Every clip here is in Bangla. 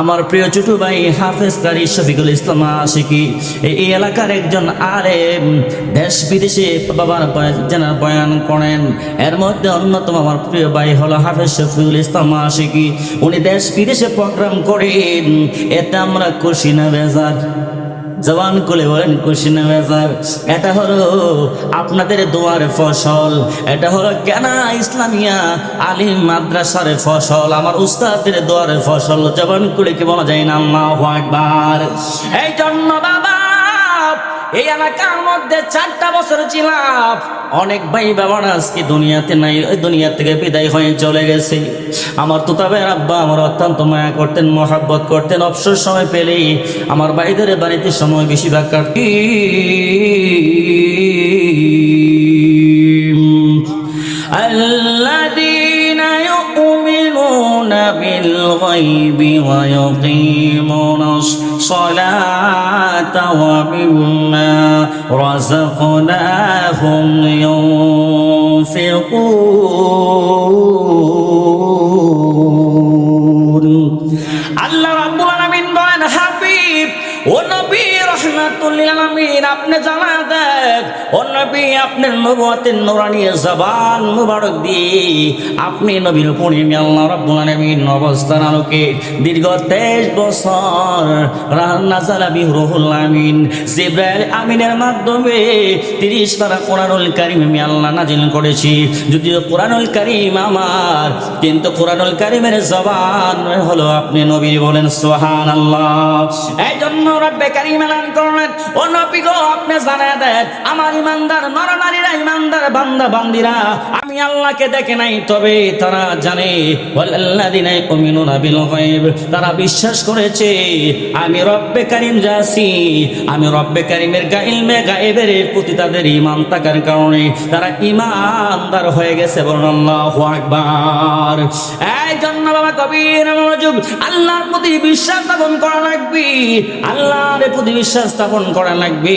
আমার প্রিয় ছোট ভাই হাফেজ কারি শফিকুল ইসলাম আশিকি, এই এলাকার একজন আলেম দেশ বিদেশে বাবার জানা বয়ান করেন। এর মধ্যে অন্যতম আমার প্রিয় ভাই হলো হাফেজ শফিকুল ইসলাম আশিকি। উনি দেশ বিদেশে প্রোগ্রাম করেন এতে আমরা খুশি না বেজার। জবান কোলে বলেন খুশি না বেজার, এটা হলো আপনাদের দোয়ার ফসল, এটা হলো কেনা ইসলামিয়া আলিম মাদ্রাসার ফসল, আমার উস্তাদের দোয়ার ফসল। জবান কোলে কি বলা যায় না? আল্লাহু একবার এই জন্য বাবা, এই এলাকার মধ্যে চারটা বছর ছিলাম অনেক ভাই বাবার আজকে দুনিয়াতে নাই ওই দুনিয়া থেকে বিদায় হয়ে চলে গেছে আমার তো তবে আব্বা আমার অত্যন্ত মায়া করতেন মহাব্বত করতেন অবসর সময় পেলেই আমার ভাইদের বাড়িতে সময় বেশিরভাগ কাটি الذين يؤمنون بالغيب ويقيمون الصلاة ومما رزقناهم ينفقون আল্লাহ রাব্বুল আলামিন বলেন হাবিব ও নবী আপনি নবী আপনার নবুয়তের দীর্ঘ 23 বছর নাজালা বি রুহুল আমিন, জিব্রাইল আমিনের মাধ্যমে 30 পারা কোরআনুল কারীম আমি আল্লাহ নাজিল করেছি। যদিও কোরআনুল কারীম আমার, কিন্তু কোরআনুল কারীমের জবান হলো আপনি নবী বলেন সুবহানাল্লাহ। এই জন্য রব্বে কারীম এলান করলেন ও নবী গো আপনি জানায় দেন আমার ইমানদার নরনারীরা ইমানদার বান্দা বান্দিরা আমি আল্লাহকে দেখে নাই, তবে তারা জানে তারা বিশ্বাস করেছে, আমি রব্বে কারীম যাসি আমি রব্বে কারীমের গাইলমে গায়েবের প্রতি তাদের ঈমান থাকার কারণে তারা ঈমানদার হয়ে গেছে বলুন আল্লাহু আকবার। এই জন্য বাবা কবির মনোযোগ আল্লাহর প্রতি বিশ্বাস স্থাপন করা লাগবে, আল্লাহর প্রতি বিশ্বাস স্থাপন করা লাগবে,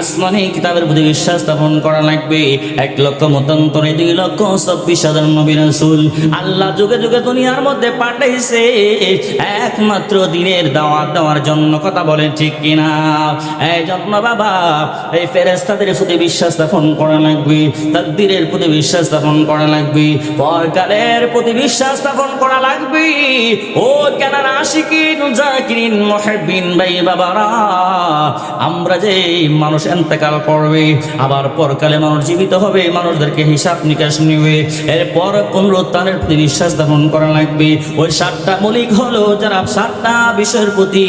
আসমানি কিতাবের প্রতি বিশ্বাস স্থাপন করা লাগবে, এক লক্ষ মতান্তরে লক্ষ চব্বিশ হাজার নবী রাসূল আল্লাহ যুগে যুগে দুনিয়ার মধ্যে পাঠাইছে। একমাত্র দিনের দাওয়াত দেওয়ার জন্য কথা বলেন ঠিক কিনা? এই জন্য বাবা, এই ফেরেস্তাদের প্রতি বিশ্বাস স্থাপন করা লাগবে, তাকদীরের প্রতি বিশ্বাস স্থাপন করা লাগবে, পরকালের প্রতি বিশ্বাস স্থাপন করা লাগবে। ও কেন আশিকিন, জাকিরিন, মুহিব্বিন, ভাই বাবারা, আমরা যে মানুষ এন্তেকাল করবে, আবার পরকালে মানুষ জীবিত হবে, মানুষদেরকে হিসাব নিকাশ নিবে এরপর প্রতি বিশ্বাস ধারণ করা লাগবে। ওই সাতটা মৌলিক হলো যারা সাতটা বিষয়ের প্রতি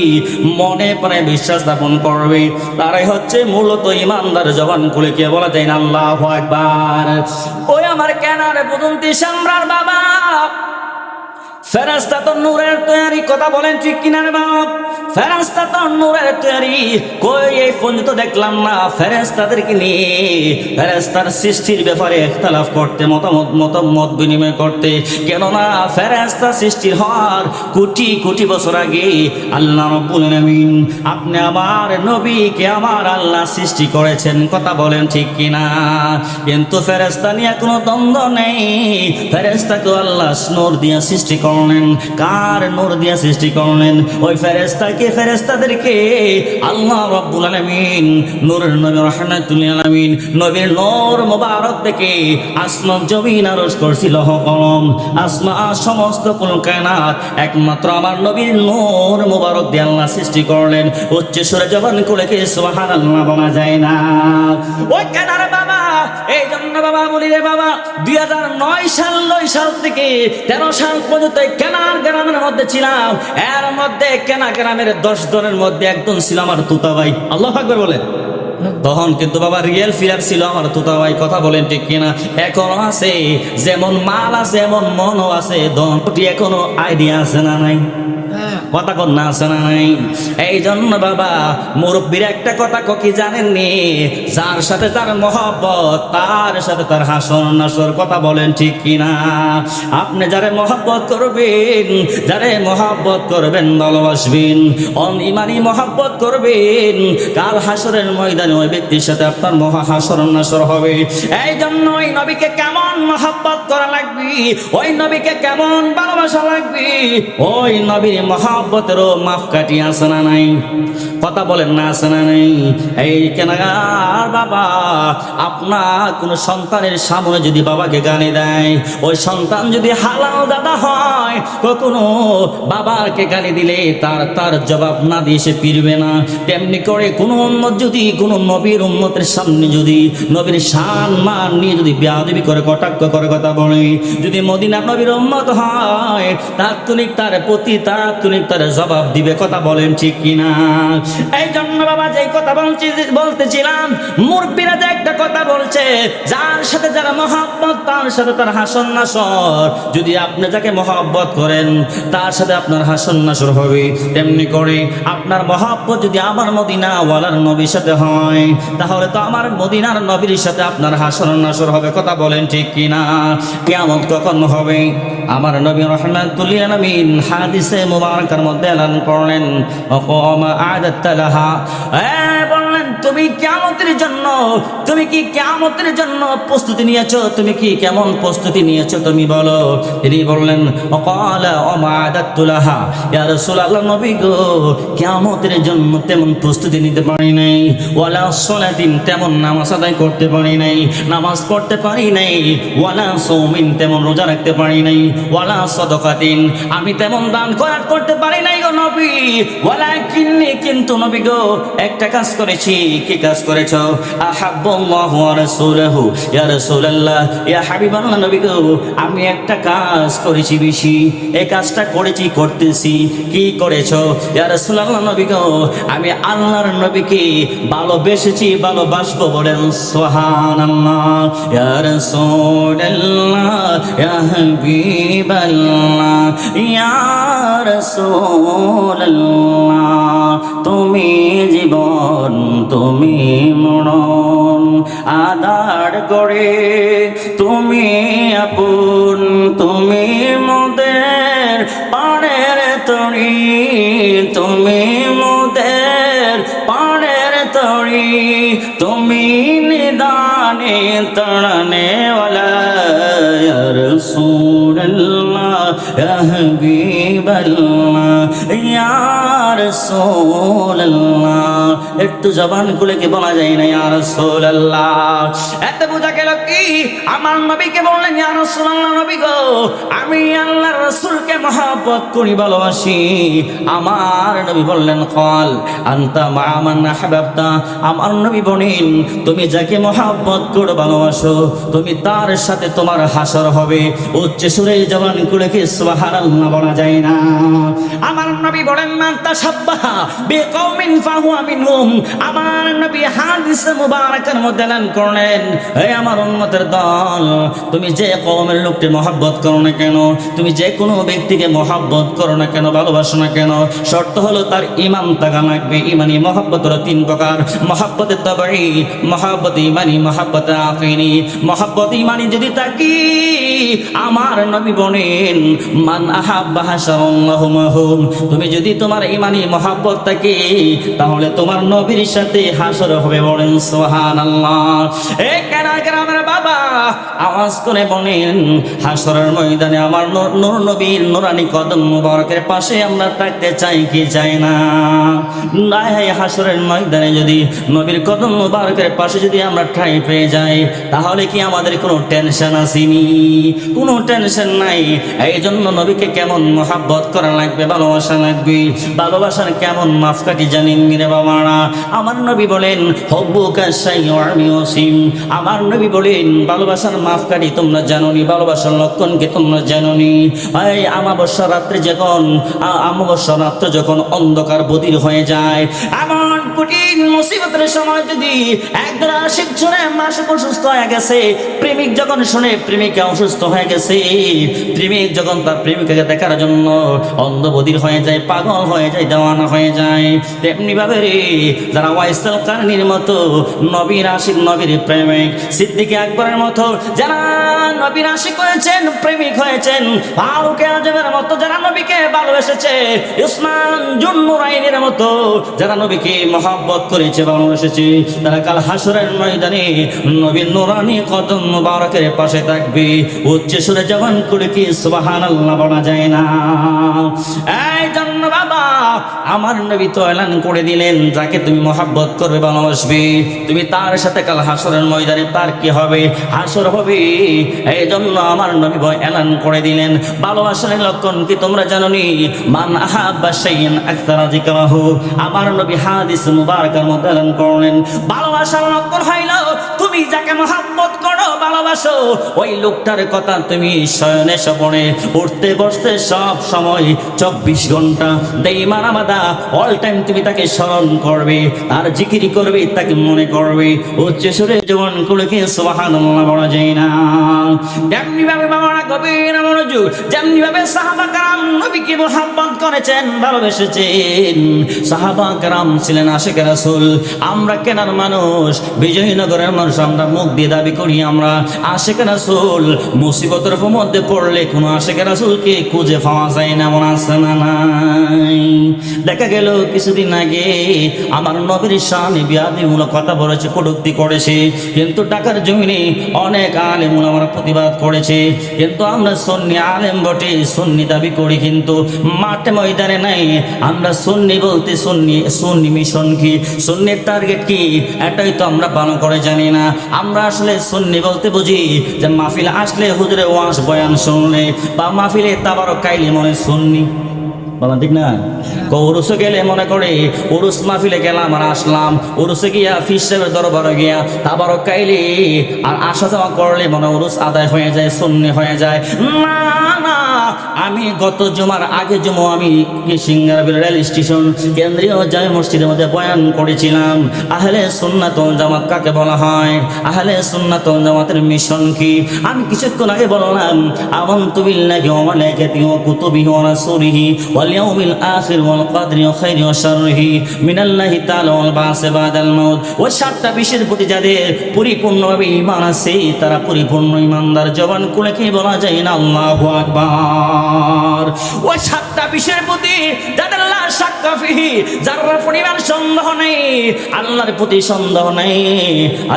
মনে প্রায় বিশ্বাস স্থাপন করবে। তারাই হচ্ছে মূলত ইমানদার জবান খুলে কে বলা যায় না, আল্লাহ একবার ওই আমার কেনারে বুদন্তি সামরার বাবা। ফেরাস্তা তো নূরের তৈরি কথা বলেন ঠিক কিনা রে বাপ? ফেরাস্তা তো নূরের তৈরি কই এই পর্যন্ত দেখলাম না। ফেরেস্তাদেরকে নিয়ে ফেরেস্তার সৃষ্টির ব্যাপারে একতলাফ করতে, মতামত মতামত বিনিময় করতে। কেননা ফেরেস্তা সৃষ্টির হওয়ার কোটি কোটি বছর আগে আল্লাহ রব্বুল আলামিন আপনি আমার নবীকে, আমার আল্লাহ সৃষ্টি করেছেন, কথা বলেন ঠিক কিনা? কিন্তু ফেরেস্তা নিয়ে কোনো দ্বন্দ্ব নেই। ফেরেস্তাকে আল্লাহ স্নোর দিয়া সৃষ্টি করলেন? কার নূর দিয়া সৃষ্টি করলেন? ওই ফেরেস্তাকে ফেরেস্তাদেরকে আল্লাহ রব্বুল আলামিন, নূরের নবী রহমাতুল আলামিন, নবীর নূর মোবারক থেকে আসমান, জমিন আরজ করছিল কলম। আসমা, সমস্ত কোন কায়নাত একমাত্র আমার নবীর নূর মোবারক দিয়ে আল্লাহ সৃষ্টি করলেন। উচ্চ সুরে জবান করে কে সুবহানাল্লাহ বলা যায় না। ওই কেনারে বাবা, এই জন্য বাবা বলি রে বাবা, দুই হাজার নয় সাল নয় সাল থেকে তেরো সাল পর্যন্ত কেনার গ্রামের মধ্যে ছিলাম। এর মধ্যে কেনা গ্রামের দশ জনের মধ্যে একজন ছিল আমার তুতা ভাই। আল্লাহ আকবর বলেন। তখন কিন্তু বাবা রিয়েল ফিলার ছিল আমার তুতা ভাই। কথা বলেন ঠিক কিনা? এখনও আছে। যেমন মাল আছে, এমন মনও আছে। দনটি এখনও আইডিয়া আছে না নাই? কথা কন না আছে নাই এই জন্য বাবা, মুরব্বীর একটা কথা কি জানেননি? যার সাথে তার মহব্বত, তার সাথে তার হাসন নাসর কথা বলেন ঠিক কিনা? আপনি যারে মহব্বত করবেন, যারে মহব্বত করবেন ভালোবাসবেন অন ইমানি মহব্বত করবেন, কাল হাসরের ময়দানে ওই ব্যক্তির সাথে আপনার মহা হাসর নাসর হবে। এই জন্য ওই নবীকে কেমন মহব্বত করা লাগবে? ওই নবীকে কেমন ভালোবাসা লাগবে? ওই নবীর মহব্বতেরও মাফ আসনা নাই? কথা বলেন না আছে না নাই। এই কেন বাবা, আপনার কোনো সন্তানের সামনে যদি বাবাকে গালি দেয়, ওই সন্তান যদি হালাল দাদা হয়, কখনো বাবাকে গালি দিলে তার তার জবাব না দিয়ে সে ফিরবে না। তেমনি করে কোনো উন্মত যদি, কোনো নবীর উন্মতের সামনে যদি, নবীর শান, মান নিয়ে যদি বেয়াদবি করে, কটাক্ষ করে কথা বলে, যদি মদিনা নবীর উন্মত হয়, তাৎক্ষণিক তার প্রতি তাৎক্ষণিক তার জবাব দিবে, কথা বলেন ঠিক কিনা? এই জন্য বাবা যে কথা বলছি, বলতেছিলাম, মুরব্বীরা যে একটা কথা বলছে, যার সাথে যারা মহাব্বত, তার সাথে তার হাসন নাসর। যদি আপনি যাকে মহাব্বত করেন, তার সাথে আপনার হাসন নাসর হবে। তেমনি করে আপনার মহাব্বত যদি আমার মদিনা ওয়ালার নবীর সাথে হয়, তাহলে তো আমার মদিনার নবীর সাথে আপনার হাসন নাসর হবে। কথা বলেন ঠিক কিনা? কেমন কখন হবে? আমার নবী রহমাতুল্লিল আলামিন হাদিসে মুবারকার মধ্যে এলান করলেন এ বললেন, তুমি কিয়ামতের জন্য, তুমি কি কিয়ামতের জন্য প্রস্তুতি নিয়েছো? তুমি কি কেমন প্রস্তুতি নিয়েছো তুমি বলো। তিনি বললেন নবী গো, কিয়ামতের জন্য তেমন প্রস্তুতি নিতে পারি নাই। ওয়ালা সলাতিন তেমন নামাজ আদায় করতে পারি নাই। নামাজ পড়তে পারি নাই। ওয়ালা সৌমিন তেমন রোজা রাখতে পারি নাই। ওয়ালা সদকাতিন আমি তেমন দান করার করতে পারি নাই গো নবী। ওয়ালা কিন্নি কিন্তু নবী গো, একটা কাজ করেছি কি কাজ করেছ? আহাব্বুল্লাহু ওয়া রাসূলুহু। ইয়া রাসূলুল্লাহ, ইয়া হাবিবাল্লাহ নবী গো আমি একটা কাজ করেছি বেশি। এই কাজটা করেছি, করতেছি। কি করেছ? ইয়া রাসূলুল্লাহ নবী গো আমি আল্লাহর নবীকে ভালোবেসেছি, ভালোবাসবো বলেন সুবহানাল্লাহ। ইয়া রাসূলুল্লাহ, ইয়া হাবিবাল্লাহ, ইয়া রাসূলুল্লাহ, তুমি জীবন তুমি মরণ আদার করে তুমি আপন, তুমি মোদের পাড়ের তরি, তুমি মোদের পাড়ের তরি, তুমি নিদানে তড়নে ওলা রসুল্লাহ একটু জবান খুলে কি বলা যায় না ইয়ার সোল্লাহ এত বোঝা গেল কি? আমার নবীকে বললেন ইয়ার সোল্লাহ নবী গো, আমি আল্লাহ রসুলকে মহাব্বত করি, ভালোবাসি। আমার নবী বললেন, কল, আন্তা মা আমার না হাবাবতা আমার নবী বলেন, তুমি যাকে মহাব্বত করে, ভালোবাসো, তুমি তার সাথে তোমার হাসর হবে। উচ্চ সুরে জবান করে কি সুবহানাল্লাহ বলা যায় না? আমার নবী বলেন, মান তাসাব্বাহা বিকৌমিন ফাহুয়া মিনহুম। আমার নবী হাদিস মুবারাকের মধ্যে এলান করলেন, হে আমার উম্মতের দল, তুমি যে কওমের লোকটি মহব্বত করো না কেন? তুমি যে কোনো ব্যক্তিকে মহব্বত করো না কেন? ভালোবাসো না কেন? শর্ত হলো তার ইমান থাকা লাগবে। ইমানি মহব্বত হলো তিন প্রকার। মহব্বতে তবাই মহব্বত ইমানি, মহব্বত আকিনি মহব্বত ইমানি যদি তাকি, আমার নবী বলেন, মান আহাব্বা হাসাল্লাহু মাহুম। তুমি যদি তোমার ইমানি মহাব্বত থাকে তাহলে তোমার নবীর সাথে হাসর হবে বলেন সুবহানাল্লাহ। এ কেনা আওয়াজ করে বলেন হাসরের ময়দানে আমার নূর- নবীর নুরানি কদম মুবারকের পাশে আমরা থাকতে চাই কি চাই না? না হাসরের ময়দানে যদি নবীর কদম মুবারকের পাশে যদি আমরা ঠাই পেয়ে যাই, তাহলে কি আমাদের কোনো টেনশন আসেনি? কোনো টেনশন নাই। এই জন্য নবীকে কেমন মহাব্বত করা লাগবে, ভালোবাসা লাগবে? ভালোবাসার কেমন মাফকাটি জানেন মিরে বাবারা? আমার নবী বলেন হব্বু কাশাই আমি অসীম আমার নবী বলেন ভালোবাসার মাফকাটি তোমরা জাননি, ভালোবাসার লক্ষণকে তোমরা জাননি। এই আমাবস্যা রাত্রে যখন আমাবস্যা রাত্রে যখন অন্ধকার বদির হয়ে যায়, এমন কঠিন মুসিবতের সময় যদি একজন আশিক শুনে মাসে অসুস্থ হয়ে গেছে, প্রেমিক যখন শুনে প্রেমিকা অসুস্থ হয়ে গেছে, প্রেমিক যখন তার প্রেমিকাকে দেখার জন্য অন্ধবধির হয়ে যায়, পাগল হয়ে যায়, দেওয়ানা হয়ে যায়, তেমনি ভাবে রে যারা ওয়াইসাল কারণীর মতো নবীর আশিক, নবীর প্রেমিক, সিদ্দিকে আকবরের মতো যারা নবীর আশিক হয়েছেন, প্রেমিক হয়েছেন, ফারুকে আজমের মতো যারা নবীকে ভালোবেসেছে, উসমান জুন্নুরাইনের মতো যারা নবীকে মহাব্বত করেছে ভালোবেসেছে তারা কাল হাসরের ময়দানে নবীর নুরানি কদম মুবারকের পাশে থাকবে। উচ্চ সুরে জবান করে কি সুবহানাল্লাহ বলা যায় না? এই বাবা। আমার নবী তো এলান করে দিলেন, যাকে তুমি মহাব্বত করবে ভালোবাসবে। তুমি তার সাথে কাল হাসরের ময়দানে তার কি হবে, হাসর হবে। এই জন্য আমার নবী ভয় এলান করে দিলেন। ভালোবাসার লক্ষণ কি তোমরা জানো নি মান আহাব্বা শাইইন আকতারা যিকরাহু। আমার নবী হাদিস মুবারকের মধ্যে এলান করলেন। ভালোবাসার লক্ষণ হইল তুমি যাকে মহাব্বত করো, ভালোবাসো, ওই লোকটার কথা তুমি শয়নে স্বপনে উঠতে বসতে সব সময় চব্বিশ ঘণ্টা দেই মারামাদা অল টাইম তুমি তাকে স্মরণ করবে আর জিকিরি করবে, তাকে মনে করবে, উচ্চ সুরে জীবন কুলকে সুবাহান বলা যায় না। যেমনি ভাবে বাবারা গভীর মনোযোগ যেমনি ভাবে সাহাবা কারাম নবীকে মোহাম্মত করেছেন, ভালোবেসেছেন, সাহাবা কারাম ছিলেন আশেখ রাসুল, আমরা কেনার মানুষ বিজয়নগরের মানুষ আমরা মুখ দিয়ে দাবি করি, আমরা আশেখ রাসুল মুসিবতের মধ্যে পড়লে কোনো আশেখ রাসুলকে খুঁজে পাওয়া যায় না, এমন আছে না নাই? দেখা গেল কিছুদিন আগে আমার নবীর সামনে বিয়াদিমূলক কথা বলেছে, কটুক্তি করেছে, কিন্তু টাকার জমিনে অনেক আলেম আমার প্রতিবাদ করেছে, কিন্তু আমরা সন্নি আলেম বটে, সন্নি দাবি করি, কিন্তু মাঠে ময়দানে নাই। আমরা সন্নি বলতে সন্নি সন্নি মিশন কি, সন্নির টার্গেট কি, এটাই তো আমরা পালন করে জানি না। আমরা আসলে সন্নি বলতে বুঝি যে মাহফিল আসলে হুজুরে ওয়াস বয়ান শুনলে বা মাহফিলে তাবারও কাইলে মনে সন্নি। বলা ঠিক না? উরুসে গেলে মনে করে উরুস মাহফিলে গেলাম আর আসলাম উরুসে গিয়া ফিস সাহেবের দরবারে গিয়া তাবারও কাইলে আর আসা যাওয়া করলে মনে উরুস আদায় হয়ে যায় শূন্য হয়ে যায়। না না আমি গত জুমার আগে জুমো আমি সিঙ্গারবিল রেল স্টেশন কেন্দ্রীয় জামে মসজিদের মধ্যে বয়ান করেছিলাম। আহলে সুন্নাতুল জামাত কাকে বলা হয়? আহলে সুন্নাতুল জামাতের মিশন কি? আমি কিছুক্ষণ আগে বললাম, আমানতু বিল্লাহি ওয়া মালাইকাতিহি ওয়া কুতুবিহি ওয়া রাসূলিহি ওয়াল ইয়াউমিল আখির ওয়াল কদরি ওয়া খাইরি ওয়া শাররিহি মিনাল্লাহি তাআলা ওয়াল বাদাল মাউত ও সাতটা বিষয়ের প্রতি যাদের পরিপূর্ণভাবে ঈমান আছে, তারা পরিপূর্ণ ঈমানদার জবান খুলে কি বলা যায় না? আল্লাহু আকবার। ও সাতটা বিষয়ের প্রতি যাদের সাক্কাফিহি যার পরিমাণ সন্দেহ নেই, আল্লাহর প্রতি সন্দেহ নেই,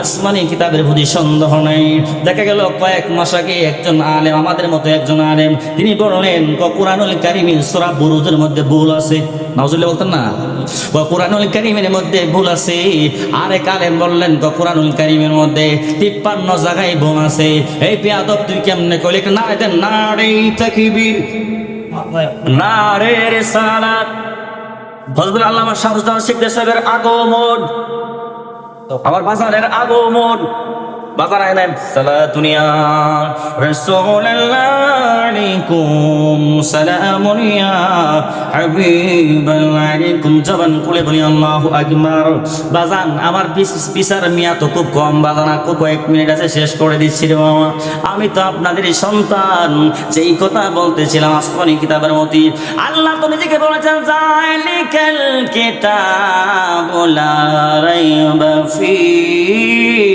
আসমানি কিতাবের প্রতি সন্দেহ নেই। দেখা গেল কয়েক মাস আগে একজন আলেম, আমাদের মতো একজন আলেম, তিনি বললেন কোরআনুল কারিমি সোরা বুরুজের মধ্যে ভুল আছে। নজরুল বলতেন না। ক কোরআনুল কারিমের মধ্যে ভুল আছে। আরেক আলেম বললেন ক কোরআনুল কারিমের মধ্যে তিপ্পান্ন জায়গায় ভুল আছে। এই পেয়াদব তুই কেমনে কইলে না এটা না রে তাকবীর না রে রিসালাত। হযরত আল্লামা শামসুদ্দান শিকদার সাহেবের আগমন, আমার বাজারের আগমন। বাজান, আমার বিচার মিয়া তো খুব কম। বাজান খুব কয়েক মিনিট আছে, শেষ করে দিচ্ছি রে মামা আমি তো আপনাদের সন্তান, যেই কথা বলতেছিলাম আসমানি কিতাবের মতি। আল্লাহ তো নিজেকে বলেছেন জালিকাল কিতাবু লা রাইবা ফীহি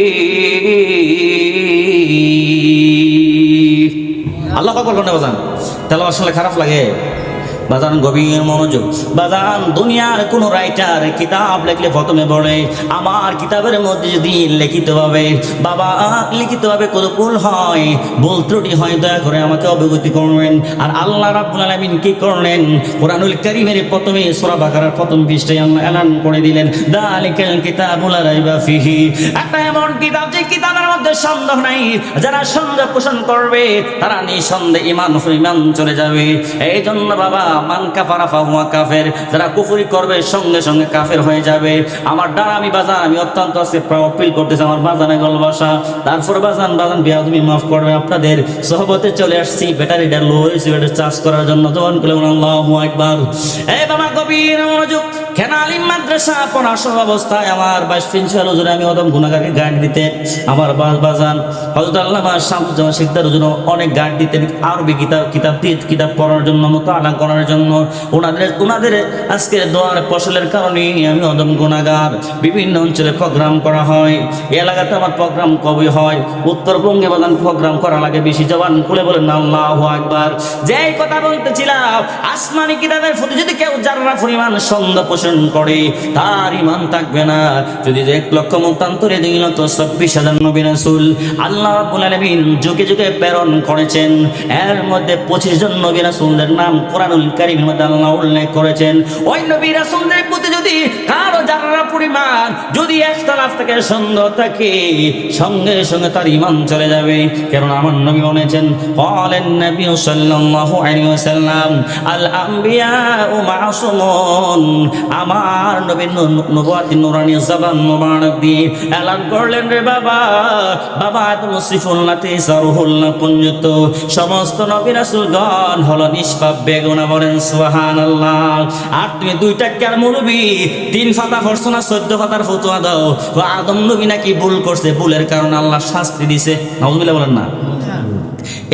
আল্লাহ পাক বলবেন বাজান। তাহলে আসলে খারাপ লাগে। বাজান গভীর মনোযোগ। বাজান দুনিয়ার কোন রাইটার কিতাব লেখলে প্রথমে বলে, আমার কিতাবের মধ্যে যদি লিখিত ভাবে, বাবা, লিখিত ভাবে কোন ভুল হয়, ভুল ত্রুটি হয়, দয়া করে আমাকে অবগতি করবেন। আর আল্লাহ রাব্বুল আলামিন কি করলেন? কোরআনুল কারীমের প্রথমে সূরা বাকারার প্রথম পৃষ্ঠায় আল্লাহ এলান করে দিলেন, দালিকাল কিতাবুল রাইবা ফিহি। একটা এমন কিতাব যে কিতাবের মধ্যে সন্দেহ নাই। যারা সন্দেহ পোষণ করবে, তারা নিঃসন্দেহে ইমান ইমান চলে যাবে। এই জন্য বাবা মান কাফারা ফাহুয়া কাফের। যারা কুফুরি করবে, সঙ্গে সঙ্গে কাফের হয়ে যাবে। আমার ডান আমি বাজান, আমি অত্যন্ত আজকে অপিল করতেছি আমার বাজানে গলবাসা তারপর বাজান বাজান বিয়া তুমি মাফ করবে আপনাদের। সহবতে চলে আসছি ব্যাটারিটা লো হয়েছে, ব্যাটারি চার্জ করার জন্য। জবান করে আল্লাহ একবার এ বাবা গভীর মনোযোগ খেনালিম মাদ্রাসা? পড়ার সব অবস্থায় আমার বাইশ প্রিন্সিপাল হুজুরে আমি অদম গুণাগারকে গার্ড দিতে, আমার বাস বাজান হজরত আল্লামা শামসুজ্জামান শিকদার হুজুর অনেক গার্ড দিতেন, আরবি কিতাব কিতাব দিয়ে কিতাব পড়ার জন্য মতো আনা করার জন্য। ওনাদের ওনাদের আজকে দোয়ার ফসলের কারণে আমি অদম গুণাগার। বিভিন্ন অঞ্চলে প্রোগ্রাম করা হয় এলাকাতে আমার প্রোগ্রাম কবে হয়। উত্তরবঙ্গে বাজান প্রোগ্রাম করা লাগে বেশি, জবান খুলে বলেন, আল্লাহ একবার যে কথা বলতেছিলাম, আসমানি কিতাবের প্রতি যদি কেউ যারা পরিমাণ সন্দেহ পোষণ অনুসরণ করে, তার ইমান থাকবে না। যদি এক লক্ষ মতান্তরে দুই লক্ষ চব্বিশ হাজার নবী রাসূল আল্লাহ রাব্বুল আলামিন যুগে যুগে প্রেরণ করেছেন, এর মধ্যে পঁচিশ জন নবী রাসূলদের নাম কোরআনুল কারীমের মধ্যে আল্লাহ উল্লেখ করেছেন। ওই নবী রাসূলদের প্রতি যদি কারও যারা পরিমাণ, যদি একতলাফ থেকে সন্দেহ থাকে, সঙ্গে সঙ্গে তার ইমান চলে যাবে। কারণ আমার নবী বলেছেন বলেন নবী সাল্লাল্লাহু আলাইহি ওয়াসাল্লাম আল আম্বিয়া ও মাসুমুন আমার নবীর নবুয়াতি নুরানি জবান মুবারক দিয়ে এলান করলেন রে বাবা। বাবা আদম সিফুল্লাতে সারহুল্লাহ পুঞ্জত। সমস্ত নবী রাসূলগণ হলো নিষ্পাপ, বেগুনা বলেন, সুবহানাল্লাহ। আর তুমি দুইটা কার মুরবি, তিন ফাতা পড়ছো না চোদ্দ ফাতার ফতুয়া দাও। আদম নবী নাকি ভুল করছে, ভুলের কারণে আল্লাহ শাস্তি দিছে। নাউজুবিল্লাহ বলেন না।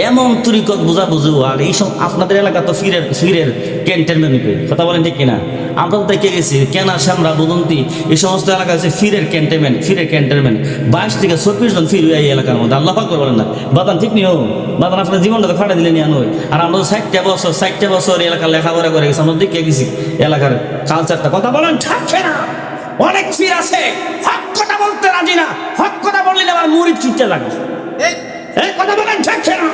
এমন তরিকত বোঝা বুঝু, আর এইসব আপনাদের এলাকা তো ফিরের ফিরের ক্যান্টনমেন্ট কথা বলেন ঠিক কিনা? আমরা তো দেখে গেছি, কেনা, শ্যামরা, বুদন্তি, এই সমস্ত এলাকা আছে ফিরের ক্যান্টনমেন্ট ফিরের ক্যান্টনমেন্ট বাইশ থেকে চব্বিশ জন ফির এই এলাকার মধ্যে, আল্লাহ করে বলেন না। বাদান ঠিক নিও বাদান আপনার জীবনটা তো ফাটা দিলেন আনো আর আমরা তো ষাটটা বছর ষাটটা বছর এলাকার লেখাপড়া করে গেছি, আমরা দেখে গেছি এলাকার কালচারটা কথা বলেন থাকছে না। অনেক ফির আছে। হক কথা বলতে রাজি না। হক কথা বললে আমার মুড়ি ছুটতে লাগে। এই কথা বলেন থাকছে না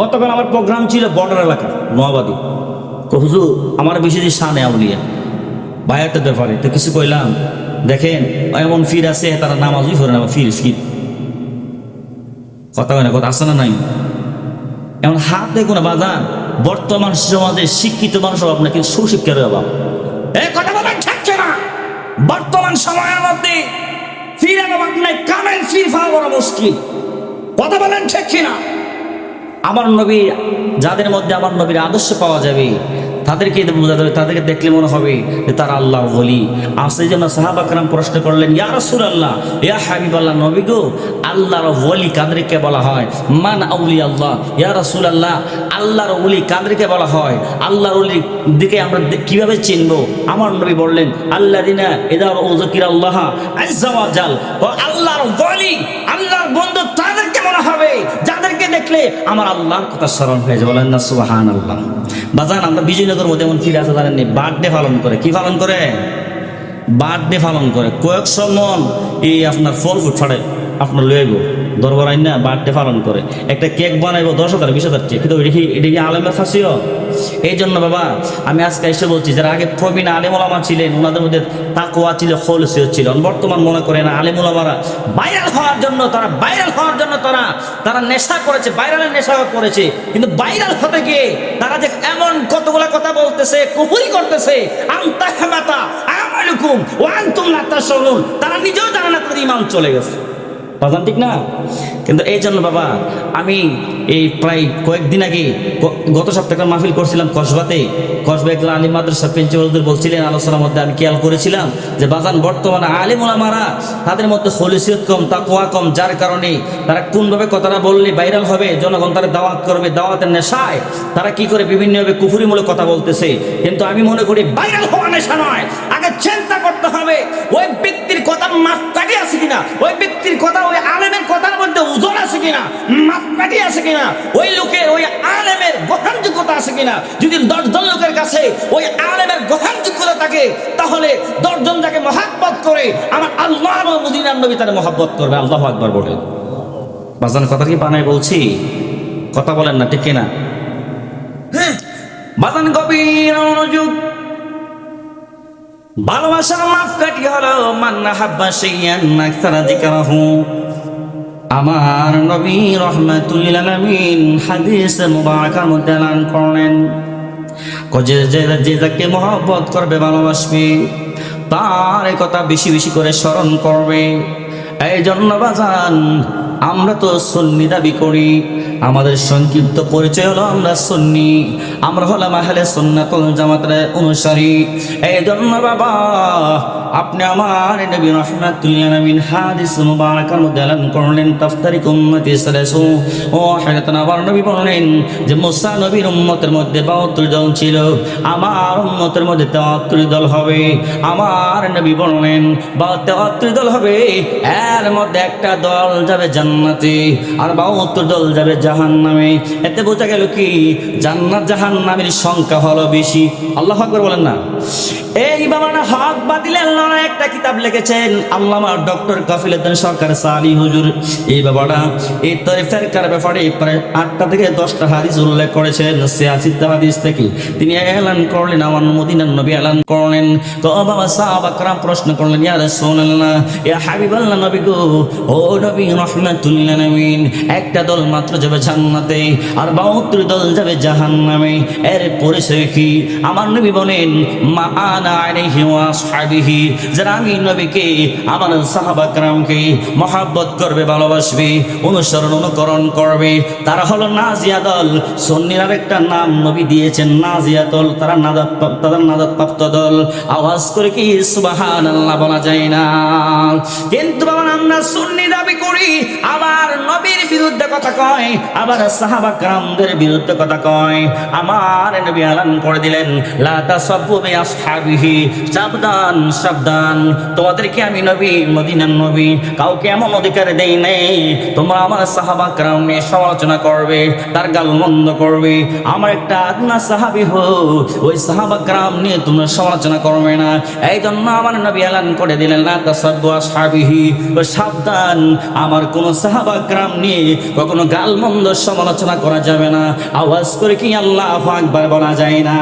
গতকাল আমার প্রোগ্রাম ছিল বর্ডার এলাকা নোয়াবাদী হুজুর। আমার বেশি দিন সানে আউলিয়া বায়াতের ব্যাপারে। তো কিছু কইলাম দেখেন এমন ফির আছে তারা নামাজই পড়ে না ফির ফির কথা হয় না কথা আসে না নাই? এমন হাত দেখো না বাজান বর্তমান সমাজে শিক্ষিত মানুষ অভাব না কিন্তু সুশিক্ষার অভাব? এই কথা বলেন থাকছে না বর্তমান সময়ের মধ্যে ফিরের অভাব নাই কামেল ফির পাওয়া বড় মুশকিল। কথা বলেন ঠিক কিনা? আমার নবী, যাদের মধ্যে আমার নবীর আদর্শ পাওয়া যাবে, তাদেরকে বোঝা যাবে, তাদেরকে দেখলে মনে হবে যে তারা আল্লাহর বলি আর সেই জন্য সাহাবাকরাম প্রশ্ন করলেন, ইয়া রসুল আল্লাহ ইয়া হাবিব আল্লাহ নবী গো, আল্লাহর ওলি কাদেরকে বলা হয়? মান আউলি আল্লাহ ইয়া রসুল আল্লাহ আল্লাহর ওলি কাদেরকে বলা হয়? আল্লাহর ওলির দিকে আমরা কীভাবে চিনবো? আমার নবী বললেন আল্লাহ দিনা এদার ও জকির আল্লাহ আল্লাহর ওলি, আল্লাহর বন্ধু হবে যাদেরকে দেখলে আমার আল্লাহর কথা স্মরণ হয়ে যাবে বলেন না সুহান আল্লাহ বাজান, আমরা বিজয়নগর মধ্যে এমন ফিরে আসা জানেননি বার্থডে পালন করে। কি পালন করে? বার্থডে পালন করে। কয়েকশো মন এই আপনার ফল ফুট ফাড়ে আপনার লইব দরবার আইন না বার্থডে পালন করে। একটা কেক বানাইবো দশ হাজার, বিশ হাজার কিন্তু এটা কি এটা কি আলেমের ফাঁসিও এই জন্য বাবা, আমি আজকে এসে বলছি, যারা আগে প্রবীণ আলেমুলামা ছিলেন, ওনাদের মধ্যে তাকুয়া ছিল খলসিও ছিল। বর্তমান মনে করেন আলেমুলামারা ভাইরাল হওয়ার জন্য, তারা ভাইরাল হওয়ার জন্য তারা তারা নেশা করেছে ভাইরালের নেশা করেছে। কিন্তু ভাইরাল হতে গিয়ে তারা যে এমন কতগুলা কথা বলতেছে কুপুরি করতেছে আন্তা হেমাতা আমালুকুম ও আন্তুম লা তারা নিজেও জানে না তাদের ইমান চলে গেছে। বাজান ঠিক না? কিন্তু এই জন্য বাবা, আমি এই প্রায় কয়েকদিন আগে গত সপ্তাহে মাহফিল করছিলাম কসবাতে। কসবা একজন আলিম মাদ্রাসা প্রিন্সিপালদের বলছিলেন, আলোচনার মধ্যে আমি খেয়াল করেছিলাম যে বাজান বর্তমানে আলিম ওলামারা তাদের মধ্যে হলিসিয়ত কম তাকুয়া কম, যার কারণে তারা কোনভাবে কথাটা বললে ভাইরাল হবে, জনগণ তারা দাওয়াত করবে, দাওয়াতের নেশায় তারা কি করে বিভিন্নভাবে কুফুরিমূলক কথা বলতেছে। কিন্তু আমি মনে করি ভাইরাল হওয়া নেশা নয়, আগে চিন্তা করতে হবে, ওই ব্যক্তির মাপকাঠি আছে কিনা? ওই ব্যক্তির কথা, ওই আলেমের কথার মধ্যে ওজন আছে কিনা? মাপকাঠি আছে কিনা? ওই লোকের, ওই আলেমের গ্রহণযোগ্যতা আছে কিনা? যদি দশজন লোকের কাছে ওই আলেমের গ্রহণযোগ্যতা থাকে, তাহলে দশজন যাকে মহাব্বত করে, আমার আল্লাহ মদিনার নবী তার মহাব্বত করবে। আল্লাহ একবার বলে বাজান, কথা কি বানাই বলছি? কথা বলেন না, ঠিক কিনা? বাজান, গভীর মনোযোগ ভালোবাসার মাপকাঠি হলো মান্না হাব্বা সেইয়ান নাকতারা যিকরাহু। আমার নবী রহমাতুল আলামিন হাদিস মুবারাকার মধ্যে এলান করলেন যে যে যাকে মহব্বত করবে, ভালোবাসবে, তার কথা বেশি বেশি করে স্মরণ করবে। এই জন্য বাজান, আমরা তো সন্নি দাবি করি আমাদের সংক্ষিপ্ত পরিচয় হলো আমরা সন্নি। আমরা হলাম আহলে সন্ন্যাত জামাতের অনুসারী। এই জন্য বাবা আপনি আমার নবী রহমাতুল্লাহ নবীন হাদিস মুবারাকার মধ্যে এলান করলেন। তাফতারিক উম্মতি সালাসু। ও হায়াতান আমার নবী বললেন যে, মুসা নবীর উম্মতের মধ্যে 72 দল ছিল। আমার উম্মতের মধ্যে 73 দল হবে। আমার নবী বললেন 73 দল হবে, এর মধ্যে একটা দল যাবে জান্নাতে, আর 72 দল যাবে জাহান নামে এতে বোঝা গেল কি? জান্নাত জাহান নামের সংখ্যা হলো বেশি। আল্লাহ আকবর বলেন না। এই বাবানা হক বাতিলের একটা কিতাব লিখেছেন আল্লামা ডক্টর কাফিলুদ্দিন সরকার সালি হুজুর। এই এই ব্যাপারে প্রায় আটটা থেকে দশটা হাদিস উল্লেখ করেছেন হাদিস থেকে। তিনি এলান করলেন, আমার মদিনার নবী এলান করলেন। তো বাবা প্রশ্ন করলেন, ইয়া রাসূলুল্লাহ ইয়া হাবিবাল্লাহ নবী গো, ও নবী রহমাতুল্লিল আলামিন, একটা দল মাত্র যাবে জান্নাতে আর বাহাত্তর দল যাবে জাহান্নামে। এর পরিচয় কি? আমার নবী বলেন, মা আনা আলাইহি ওয়া আসহাবিহি। যারা আমি নবীকে আমার সাহাবা কারামকে মহাব্বত করবে, ভালোবাসবে, অনুসরণ, অনুকরণ করবে। তারা হলো নাজিয়া দল। সন্নির আরেকটা নাম নবী দিয়েছেন, নাজিয়া দল। তারা নাজাত তাদের নাজাত প্রাপ্ত দল। আওয়াজ করে কি সুবাহান আল্লাহ বলা যায় না। কিন্তু বাবা, আমরা সুন্নি দাবি করি, আবার নবীর বিরুদ্ধে কথা কয়, আবার সাহাবা কারামদের বিরুদ্ধে কথা কয়। আমার নবী আলান করে দিলেন লাতা সব্বু আসহাবিহি, সাবধান সাব সাবধান। তোমাদেরকে আমি নবী, মদিনার নবী, কাউকে এমন অধিকার দেই নেই। তোমরা আমার সাহাবা কারাম নিয়ে সমালোচনা করবে, তার গাল মন্দ করবে। আমার একটা আগনা সাহাবি হো, ওই সাহাবা ক্রাম নিয়ে তোমরা সমালোচনা করবে না। এই জন্য আমার নবী এলান করে দিলেন না তাসাদুয়া সাবিহি ও সাবধান, আমার কোনো সাহাবা ক্রাম নিয়ে কখনো গাল মন্দ সমালোচনা করা যাবে না। আওয়াজ করে কি আল্লাহ আকবার বলা যায় না।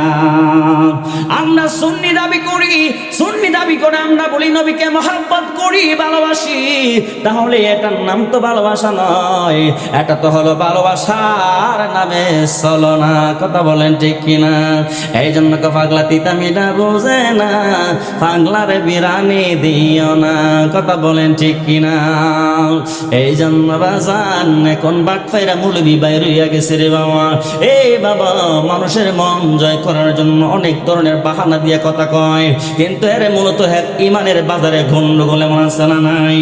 আমরা সুন্নি দাবি করি, সুন্নি দাবি করে আমরা বলি, নবীকে মহাব্বত করি, ভালোবাসি। তাহলে এটার নাম তো ভালোবাসা নয়। এটা তো হলো ভালোবাসার নামে চলো না কথা বলেন ঠিক কিনা? এই জন্য পাগলা তিতা মিটা বোঝে না, পাগলারে বিরানি দিও না। কথা বলেন ঠিক কিনা? এই জন্য বাজান এখন বাট ফাইরা মুলবি বাইরে হইয়া গেছে রে বাবা? এই বাবা, মানুষের মন জয় করার জন্য অনেক ধরনের বাহানা দিয়ে কথা কয়। কিন্তু এর মূলত ইমানের বাজারে গন্ডগোল এমন আছে না নাই?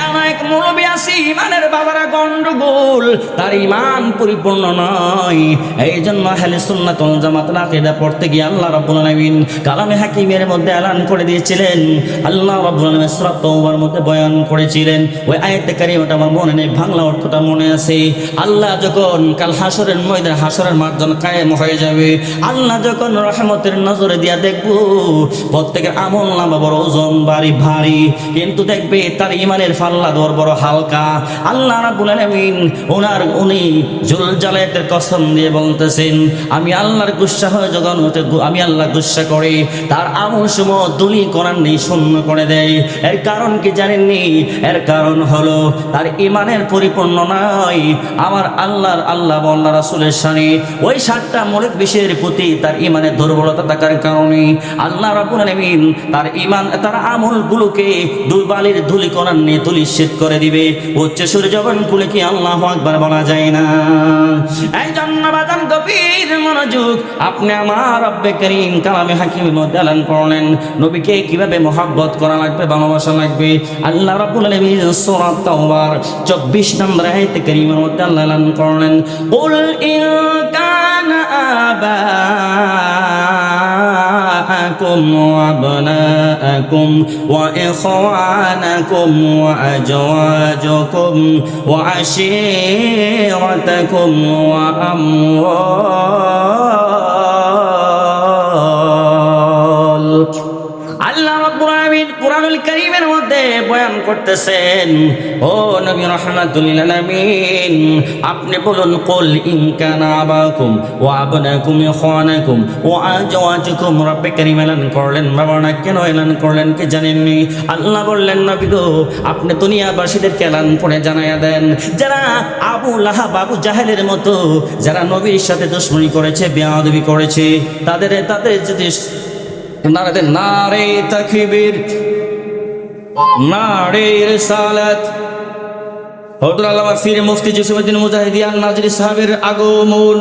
এমন এক মুলবি আছে ইমানের বাজারে গন্ডগোল। তার ইমান পরিপূর্ণ নয় এই জন্য হালে সুন্নাত ওয়াল জামাত আকিদা পড়তে গিয়ে আল্লাহ রাব্বুল আলামিন কালামে হাকিমের মধ্যে এলান করে দিয়েছিলেন। আল্লাহ রাব্বুল আলামিন সূরা তাওবার মধ্যে বয়ান করেছিলেন। ওই আয়াতে কারিমাটা আমার মনে নেই বাংলা অর্থটা মনে আছে। আল্লাহ যখন কাল হাসরের ময়দানে হাসরের মাঠ যখন কায়েম হয়ে যাবে, আল্লাহ যখন রহমতের নজরে দিয়া দেখব, প্রত্যেকের আমল নামা বড় ওজন, বাড়ি ভারী, কিন্তু দেখবে তার ইমানের ফাল্লা দর বড় হালকা। আল্লাহ রাব্বুল আলামিন ওনার, উনি জুল জালায়াতের কসম দিয়ে বলতেছেন, আমি আল্লাহর গুসা হয়ে যখন আমি আল্লাহ গুসা করে, তার আমল সমূহ দুলি করার নেই, শূন্য করে দেয়। এর কারণ কি জানেননি? এর কারণ হলো, তার ইমানের পরিপূর্ণ নয়। আমার আল্লাহর আল্লাহ বা আল্লাহ রাসুলের সানে ওই সাতটা মৌলিক বিষয়ের প্রতি তার ইমানের দুর্বলতা থাকার কারণে আল্লাহ রাবুল আলমিন তার ইমান তার আমলগুলোকে ধুলি করার নিয়ে তুলি শীত করে দিবে। উচ্চ সুর জবান খুলে কি আল্লাহ আকবার বলা যায় না? এই জন্য বাদাম গভীর মনোযোগ, আপনি আমার রব্বে করিম কালামে হাকিমের মধ্যে এলান করলেন নবীকে কীভাবে মহাব্বত করা লাগবে, ভালোবাসা লাগবে? আল্লাহ রাব্বুল আলামিন সূরা তাওবার 24 নম্বর আয়াতে কারীমের মধ্যে আল্লাহ এলান করলেন কুল ইন কানা আবাআকুম ওয়া আবনাআকুম ওয়া ইখওয়ানাকুম ওয়া আজওয়াজুকুম করতেছেন। ও নবী রাহমাতুল লিল আলামিন, আপনি বলুন, কুল ইন কানা আবাকুম ওয়া আবনাকুম ইখওয়ানাকুম ওয়া আজওয়াজুকুম। রব্বে কারীম এলান করলেন, বাবা না কেন এলান করলেন কি জানেননি? আল্লাহ বললেন, নবী গো, আপনি দুনিয়াবাসীদেরকে এলান করে জানায়া দেন। যারা আবু লাহাব, আবু জাহেলের মতো, যারা নবীর সাথে দুশ্মনী করেছে, বেয়াদবি করেছে, তাদের তাদের যদি নারে নারে তাকবীর নারে রিসালাত। হযরত মুফতি জসিমউদ্দিন মুজাহিদিয়ান নাজরি সাহেবের আগমন।